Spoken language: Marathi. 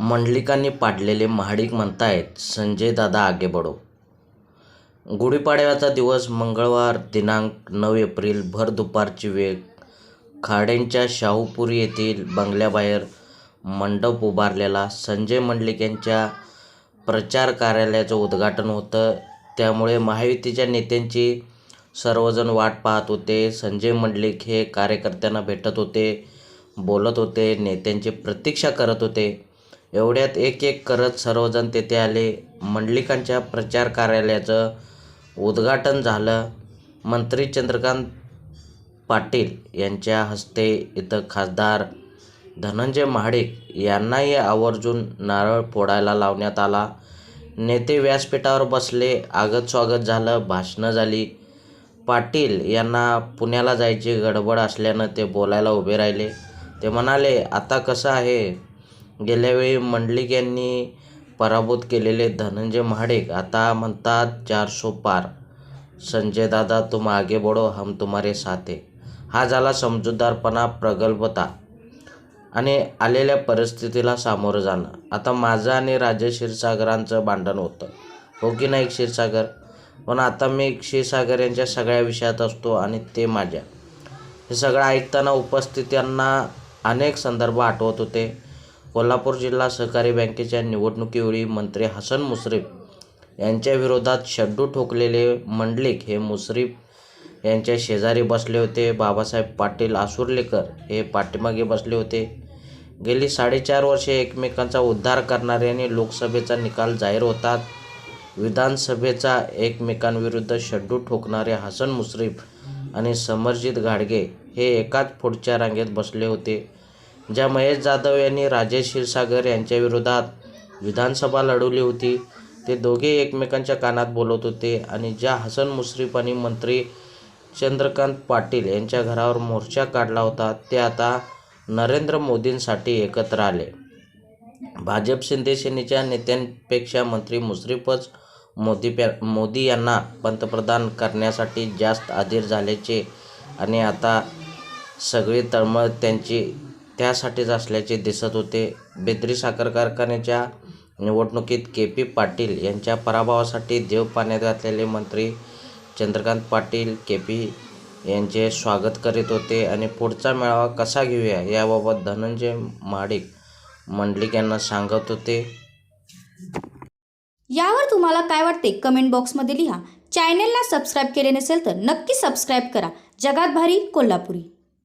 मंडलिकांनी पाडलेले महाडिक म्हणतायत संजय दादा आगे बढो. गुढीपाडव्याचा दिवस मंगळवार दिनांक नऊ एप्रिल भर दुपारची वेळ. खाड्यांच्या शाहूपुरी येथील बंगल्याबाहेर मंडप उभारलेला. संजय मंडलिक यांच्या प्रचार कार्यालयाचं उद्घाटन होतं. त्यामुळे महायुतीच्या नेत्यांची सर्वजण वाट पाहत होते. संजय मंडलिक हे कार्यकर्त्यांना भेटत होते बोलत होते नेत्यांची प्रतीक्षा करत होते. एवढ्यात एक एक करत सर्वजण तेथे आले. मंडलिकांच्या प्रचार कार्यालयाचं उद्घाटन झालं. मंत्री चंद्रकांत पाटील यांच्या हस्ते इथं खासदार धनंजय महाडिक यांनाही आवर्जून नारळ फोडायला लावण्यात आला. नेते व्यासपीठावर बसले. आगत स्वागत झालं. भाषणं झाली. पाटील यांना पुण्याला जायची गडबड असल्यानं ते बोलायला उभे राहिले. ते म्हणाले आता कसं आहे? गेल्यावेळी मंडलिक यांनी पराभूत केलेले धनंजय महाडिक आता म्हणतात चारसो पार. संजय दादा तुम आगे बढो हम तुम्हारे साथे. हा झाला समजूतदारपणा प्रगल्भता आणि आलेल्या परिस्थितीला सामोरं जाणं. आता माझं आणि राजे क्षीरसागरांचं भांडण होतं. हो की नाही क्षीरसागर? पण आता मी क्षीरसागर यांच्या सगळ्या विषयात असतो आणि ते माझ्या. हे सगळं ऐकताना उपस्थितांना अनेक संदर्भ आठवत होते. कोल्हापूर जिल्हा सहकारी बँकेच्या निवडणुकीवेळी मंत्री हसन मुश्रीफ यांच्या विरोधात शड्डू ठोकलेले मंडलिक हे मुश्रीफ यांच्या शेजारी बसले होते. बाबासाहेब पाटील आसुर्लेकर हे पाठीमागे बसले होते. गेली साडेचार वर्षे एकमेकांचा उद्धार करणारे आणि लोकसभेचा निकाल जाहीर होतात. विधानसभेचा एकमेकांविरुद्ध शड्डू ठोकणारे हसन मुश्रीफ आणि समरजित घाडगे हे एकाच पुढच्या रांगेत बसले होते. ज्या महेश जाधव यांनी राजेश क्षीरसागर यांच्याविरोधात विधानसभा लढवली होती ते दोघे एकमेकांच्या कानात बोलत होते आणि ज्या हसन मुश्रीफ आणि मंत्री चंद्रकांत पाटील यांच्या घरावर मोर्चा काढला होता ते आता नरेंद्र मोदींसाठी एकत्र आले. भाजप शिंदेसेनेच्या नेत्यांपेक्षा मंत्री मुश्रीफच मोदी मोदी यांना पंतप्रधान करण्यासाठी जास्त अधीर झाल्याचे आणि आता सगळी तळमळ त्यांची त्यासाठीच असल्याचे दिसत होते. बेदरी साखर कारखान्याच्या निवडणुकीत के पी पाटील यांच्या पराभवासाठी देव पाण्यात घातलेले मंत्री चंद्रकांत पाटील के पी यांचे स्वागत करीत होते. आणि पुढचा मेळावा कसा घेऊया याबाबत धनंजय महाडिक मंडलिक यांना सांगत होते. यावर तुम्हाला काय वाटते कमेंट बॉक्समध्ये लिहा. चॅनेलला सबस्क्राईब केले नसेल तर नक्की सबस्क्राईब करा. जगात भारी कोल्हापुरी.